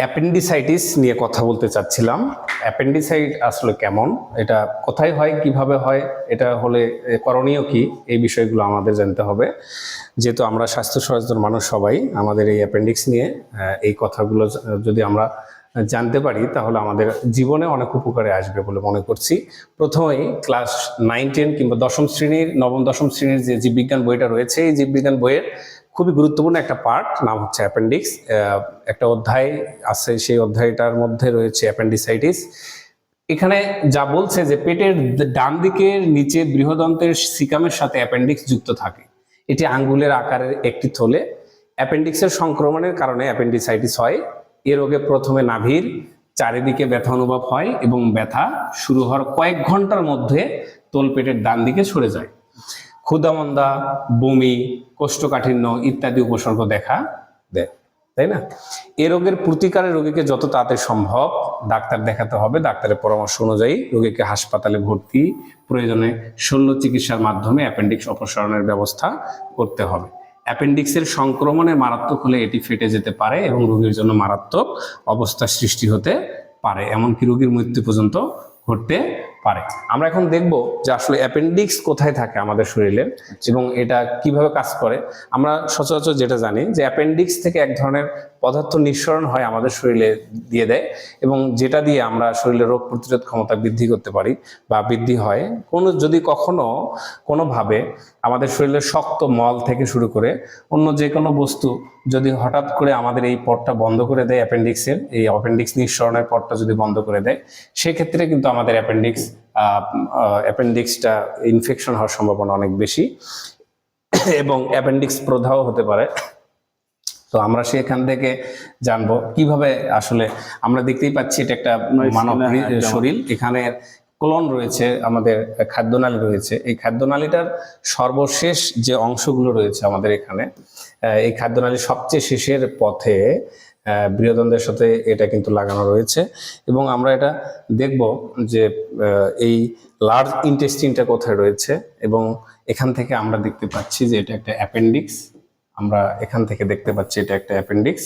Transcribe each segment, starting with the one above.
Appendicitis নিয়ে কথা বলতে চাচ্ছিলাম। অ্যাপেন্ডিসাইট আসলে কেমন? এটা কোথায় হয়? কীভাবে হয়? এটা হলে করণীয় কি? এই বিষয়গুলো আমাদের জানতে হবে। যেহেতু আমরা স্বাস্থ্য সচেতন মানুষ সবাই, আমাদের এই অ্যাপেন্ডিক্স নিয়ে এই কথাগুলো যদি আমরা জানতে পারি, তাহলে আমাদের জীবনে অনেক উপকারে আসবে বলে মনে করছি। প্রথমেই ক্লাস নাইন, টেন কিংবা দশম শ্রেণির, নবম, দশম শ্রেণির যে জীববিজ্ঞান বইটা রয়েছে, এই জীববিজ্ঞান বইয়ের খুবই গুরুত্বপূর্ণ একটা পার্ট, নাম হচ্ছে অ্যাপেন্ডিক্স একটা অধ্যায় আছে, সেই অধ্যায়টার মধ্যে রয়েছে অ্যাপেন্ডিসাইটিস এখানে যা বলছে যে পেটের ডান দিকের নিচে বৃহদন্তের সিকামের সাথে অ্যাপেন্ডিক্স যুক্ত থাকে। এটি আঙ্গুলের আকারের একটি থলে। অ্যাপেন্ডিক্সের সংক্রমণের কারণে অ্যাপেন্ডিসাইটিস হয়। এ রোগে প্রথমে নাভির চারিদিকে ব্যথা অনুভব হয় এবং ব্যথা শুরু হওয়ার কয়েক ঘণ্টার মধ্যে তলপেটের ডান দিকে সরে যায়। ক্ষুধামন্দা, বমি, কোষ্ঠকাঠিন্য ইত্যাদি উপসর্গ দেখা দেয়, তাই না? এ রোগের প্রতিকারে রোগীকে যত তাড়াতাড়ি সম্ভব ডাক্তার দেখাতে হবে। ডাক্তারের পরামর্শ অনুযায়ী রোগীকে হাসপাতালে ভর্তি প্রয়োজনে শল্য চিকিৎসার মাধ্যমে অ্যাপেন্ডিক্স অপসারণের ব্যবস্থা করতে হবে। অ্যাপেন্ডিক্সের সংক্রমণে মারাত্মক হলে এটি ফেটে যেতে পারে এবং রোগীর জন্য মারাত্মক অবস্থার সৃষ্টি হতে পারে। এমনকি রোগীর মৃত্যু পর্যন্ত ঘটতে পারে। আমরা এখন দেখব যে আসলে অ্যাপেন্ডিক্স কোথায় থাকে আমাদের শরীরের এবং এটা কীভাবে কাজ করে। আমরা সচরাচর যেটা জানি যে অ্যাপেন্ডিক্স থেকে এক ধরনের পদার্থ নিঃসরণ হয় আমাদের শরীরে দিয়ে দেয় এবং যেটা দিয়ে আমরা শরীরের রোগ প্রতিরোধ ক্ষমতা বৃদ্ধি করতে পারি বা বৃদ্ধি হয়, কোনো যদি কখনো কোনোভাবে আমাদের শরীরের শক্ত মল থেকে শুরু করে অন্য যে কোনো বস্তু যদি হঠাৎ করে আমাদের এই পটটা বন্ধ করে দেয় অ্যাপেন্ডিক্সের এই অ্যাপেন্ডিক্স নিঃসরণের পটটা যদি বন্ধ করে দেয়, সেক্ষেত্রে কিন্তু আমাদের অ্যাপেন্ডিক্স অ্যাপেন্ডিক্সটা ইনফেকশন হওয়ার সম্ভাবনা অনেক বেশি এবং অ্যাপেন্ডিক্স প্রদাহ হতে পারে। তো আমরা সেখান থেকে জানব কীভাবে আসলে আমরা দেখতেই পাচ্ছি এটা একটা মানব শরীর। এখানে কোলন রয়েছে আমাদের খাদ্যনালী রয়েছে। এই খাদ্যনালীটার সর্বশেষ যে অংশগুলো রয়েছে আমাদের এখানে আহ, এই খাদ্যনালীর সবচেয়ে শেষের পথে আহ, বৃহদন্তের সাথে এটা কিন্তু লাগানো রয়েছে। এবং আমরা এটা দেখব যে এই লার্জ ইন্টেস্টিনটা কোথায় রয়েছে এবং এখান থেকে আমরা দেখতে পাচ্ছি যে এটা একটা অ্যাপেন্ডিক্স আমরা এখান থেকে দেখতে পাচ্ছি এটা একটা অ্যাপেন্ডিক্স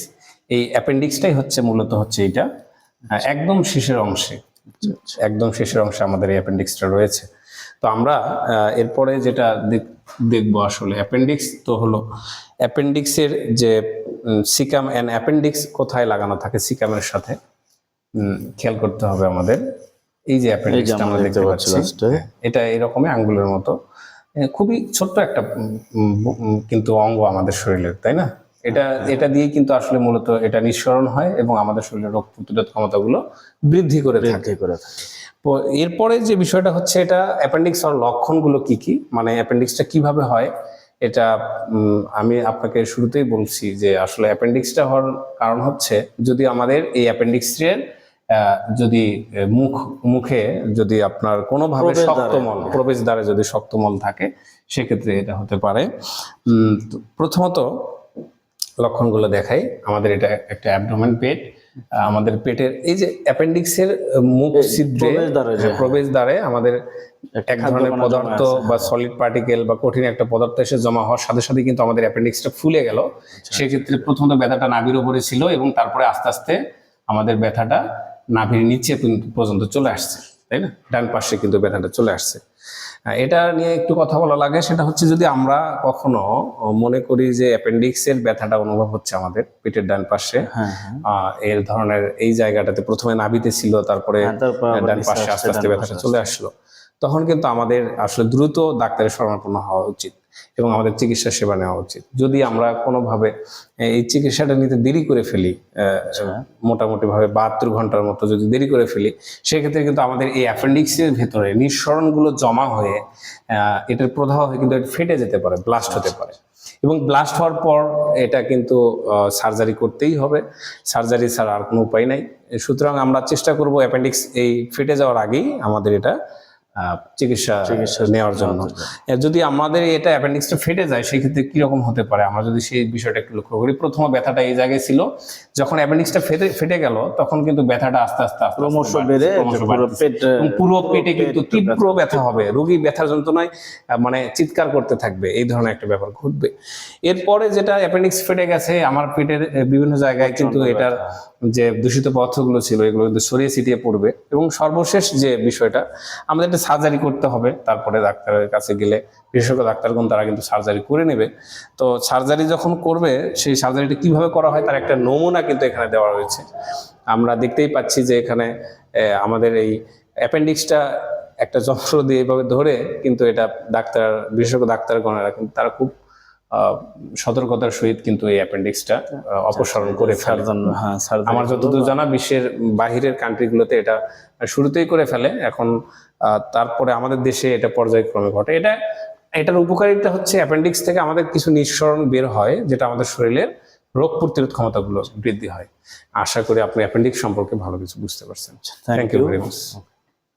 এই অ্যাপেন্ডিক্সটাই হচ্ছে মূলত হচ্ছে এটা একদম শেষের অংশে। একদম শেষের অংশে আমাদের এই অ্যাপেন্ডিক্সটা রয়েছে। তো আমরা এরপরে যেটা দেখ- দেখব আসলে অ্যাপেন্ডিক্স তো হলো অ্যাপেন্ডিক্সের যে সিকাম অ্যান্ড অ্যাপেন্ডিক্স কোথায় লাগানো থাকে সিকামের সাথে খেয়াল করতে হবে আমাদের। এই যে অ্যাপেন্ডিক্সটা আমরা দেখতে পাচ্ছি। হ্যাঁ, এটা এরকমই আঙ্গুলের মতো। খুবই ছোট্ট একটা কিন্তু অঙ্গ আমাদের শরীরের তাই না? এটা এটা দিয়ে কিন্তু আসলে মূলত এটা নিঃসরণ হয় এবং আমাদের শরীরের রোগ প্রতিরোধ ক্ষমতাগুলো বৃদ্ধি করে থাকে। বৃদ্ধি করে এরপরে যে বিষয়টা হচ্ছে এটা অ্যাপেন্ডিক্স হওয়ার লক্ষণগুলো কি কি? মানে অ্যাপেন্ডিক্সটা কীভাবে হয়? এটা আমি আপনাকে শুরুতেই বলছি যে আসলে অ্যাপেন্ডিক্সটা হওয়ার কারণ হচ্ছে যদি আমাদের এই অ্যাপেন্ডিক্সের যদি মুখ মুখে যদি আপনার কোনোভাবে। শক্তমল প্রবেশদ্বারে যদি শক্তমল থাকে সেক্ষেত্রে এটা হতে পারে। উম, প্রথমত লক্ষণগুলো দেখাই। আমাদের এটা একটা অ্যাবডোমেন পেট। আমাদের পেটের এই যে অ্যাপেন্ডিক্সের মুখ ছিদ্রে প্রবেশদ্বারে যে- হ্যাঁ, আমাদের এক ধরনের পদার্থ বা সলিড পার্টিকেল বা কঠিন একটা পদার্থ এসে জমা হওয়ার সাথে সাথে কিন্তু আমাদের অ্যাপেন্ডিক্সটা ফুলে গেল। আচ্ছা। সেক্ষেত্রে প্রথমত ব্যথাটা নাভির উপরে ছিল এবং তারপরে আস্তে আস্তে আমাদের ব্যথাটা নাভির নিচে পর্যন্ত- চলে আসছে তাই না? ডান পাশে কিন্তু ব্যথাটা চলে আসছে। এটা নিয়ে একটু কথা বলা লাগে সেটা হচ্ছে যদি আমরা কখনো মনে করি যে অ্যাপেন্ডিক্সের ব্যথাটা অনুভব হচ্ছে আমাদের পেটের ডান পাশে হ্যাঁ হ্যাঁ। আহ, এর ধরনের এই জায়গাটাতে প্রথমে নাবিতে ছিল তারপরে হ্যাঁ, ডান পাশে আস্তে আস্তে ব্যথাটা চলে আসলো। তখন কিন্তু আমাদের আসলে দ্রুত ডাক্তারের শরণাপন্ন হওয়া উচিত। এবং আমাদের চিকিৎসা সেবা নেওয়া উচিত। যদি আমরা কোনোভাবে এই চিকিৎসাটা নিতে দেরি করে ফেলি আচ্ছা। মোটামুটি ভাবে বাহাত্তর ঘণ্টার মতো যদি দেরি করে ফেলি সেক্ষেত্রে কিন্তু আমাদের এই অ্যাপেন্ডিক্সের ভেতরে নিঃসরণগুলো জমা হয়ে এটার প্রদাহ হয়ে কিন্তু এটা ফেটে যেতে পারে ব্লাস্ট হতে পারে। এবং ব্লাস্ট হওয়ার পর এটা কিন্তু সার্জারি করতেই হবে। সার্জারি ছাড়া আর কোনো উপায় নাই। সুতরাং আমরা চেষ্টা করব অ্যাপেন্ডিক্স এই ফেটে যাওয়ার আগেই আমাদের এটা চিকিৎসা চিকিৎসা নেওয়ার জন্য। যদি আমাদের এটা অ্যাপেন্ডিক্সটা ফেটে যায় সেক্ষেত্রে কীরকম হতে পারে? আমরা যদি সেই বিষয়টা একটু লক্ষ্য করি প্রথম ব্যথাটা এই জায়গায় ছিল। যখন অ্যাপেন্ডিক্সটা ফেটে ফেটে গেল তখন কিন্তু ব্যথাটা আস্তে আস্তে ক্রমশ বেড়ে পুরো পেটে কিন্তু তীব্র ব্যথা হবে। রোগী ব্যথার যন্ত্রণায় মানে চিৎকার করতে থাকবে। এই ধরনের একটা ব্যাপার ঘটবে। এরপরে যেটা অ্যাপেন্ডিক্স ফেটে গেছে আমার পেটের বিভিন্ন জায়গায় কিন্তু এটার যে দূষিত পদার্থগুলো ছিল, এগুলো কিন্তু সরিয়ে ছিটিয়ে পড়বে। এবং সর্বশেষ যে বিষয়টা, আমাদের একটা সার্জারি করতে হবে। তারপরে ডাক্তারের কাছে গেলে, বিশেষজ্ঞ ডাক্তারগণ তারা কিন্তু সার্জারি করে নেবে। তো সার্জারি যখন করবে, সেই সার্জারিটা কীভাবে করা হয় তার একটা নমুনা কিন্তু এখানে দেওয়া রয়েছে। আমরা দেখতেই পাচ্ছি যে এখানে আমাদের এই অ্যাপেন্ডিক্সটা একটা যন্ত্র দিয়ে এভাবে ধরে কিন্তু এটা ডাক্তার, বিশেষজ্ঞ ডাক্তারগণেরা কিন্তু তারা খুব সতর্কতার সহিত কিন্তু এই অ্যাপেন্ডিক্সটা অপসারণ করে ফেলে। সার্জন হ্যাঁ আমার যতদূর জানা বিশ্বের বাহিরের কান্ট্রিগুলোতে এটা শুরুতেই করে ফেলে এখন তারপরে আমাদের দেশে এটা পর্যায়ক্রমে ঘটে। এটা এটার উপকারিতা হচ্ছে অ্যাপেন্ডিক্স থেকে আমাদের কিছু নিঃসরণ বের হয় যেটা আমাদের শরীরের রোগ প্রতিরোধ ক্ষমতাগুলো বৃদ্ধি হয়। আশা করি আপনি অ্যাপেন্ডিক্স সম্পর্কে ভালো কিছু বুঝতে পারছেন। Thank you very much